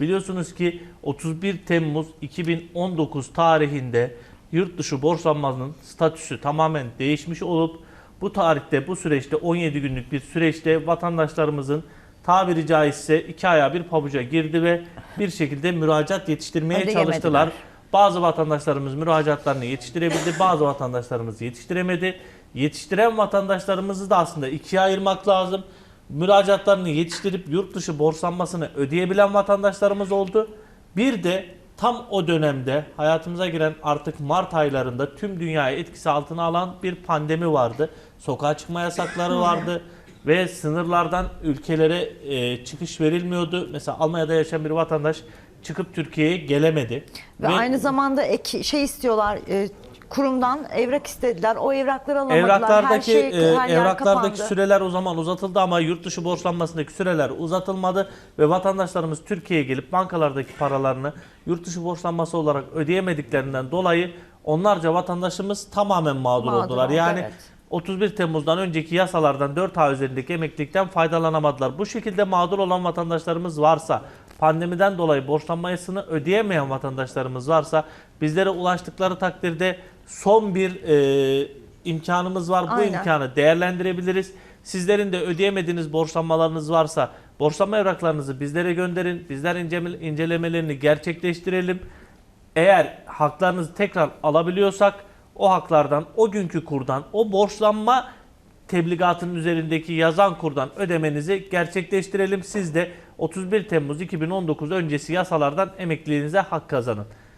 Biliyorsunuz ki 31 Temmuz 2019 tarihinde yurt dışı borçlanmanın statüsü tamamen değişmiş olup bu tarihte bu süreçte 17 günlük bir süreçte vatandaşlarımızın tabiri caizse iki ayağı bir pabuca girdi ve bir şekilde müracaat yetiştirmeye çalıştılar. Bazı vatandaşlarımız müracaatlarını yetiştirebildi, bazı vatandaşlarımız yetiştiremedi. Yetiştiren vatandaşlarımızı da aslında ikiye ayırmak lazım. Müracaatlarını yetiştirip yurt dışı borçlanmasını ödeyebilen vatandaşlarımız oldu. Bir de tam o dönemde hayatımıza giren artık Mart aylarında tüm dünyayı etkisi altına alan bir pandemi vardı. Sokağa çıkma yasakları vardı ve sınırlardan ülkelere e, çıkış verilmiyordu. Mesela Almanya'da yaşayan bir vatandaş çıkıp Türkiye'ye gelemedi. Ve, aynı zamanda ek, şey istiyorlar e, kurumdan evrak istediler. O evrakları alamadılar. Evraklardaki her şey, e, her evraklardaki kapandı. süreler o zaman uzatıldı ama yurt dışı borçlanmasındaki süreler uzatılmadı ve vatandaşlarımız Türkiye'ye gelip bankalardaki paralarını yurt dışı borçlanması olarak ödeyemediklerinden dolayı onlarca vatandaşımız tamamen mağdur, Mağdur oldular. oldu, Yani evet. 31 Temmuz'dan önceki yasalardan 4 ay üzerindeki emeklilikten faydalanamadılar. Bu şekilde mağdur olan vatandaşlarımız varsa, pandemiden dolayı borçlanmasını ödeyemeyen vatandaşlarımız varsa bizlere ulaştıkları takdirde son bir e, imkanımız var. Bu Aynen. imkanı değerlendirebiliriz. Sizlerin de ödeyemediğiniz borçlanmalarınız varsa borçlanma evraklarınızı bizlere gönderin. Bizler incele- incelemelerini gerçekleştirelim. Eğer haklarınızı tekrar alabiliyorsak o haklardan, o günkü kurdan, o borçlanma tebligatının üzerindeki yazan kurdan ödemenizi gerçekleştirelim. Siz de 31 Temmuz 2019 öncesi yasalardan emekliliğinize hak kazanın.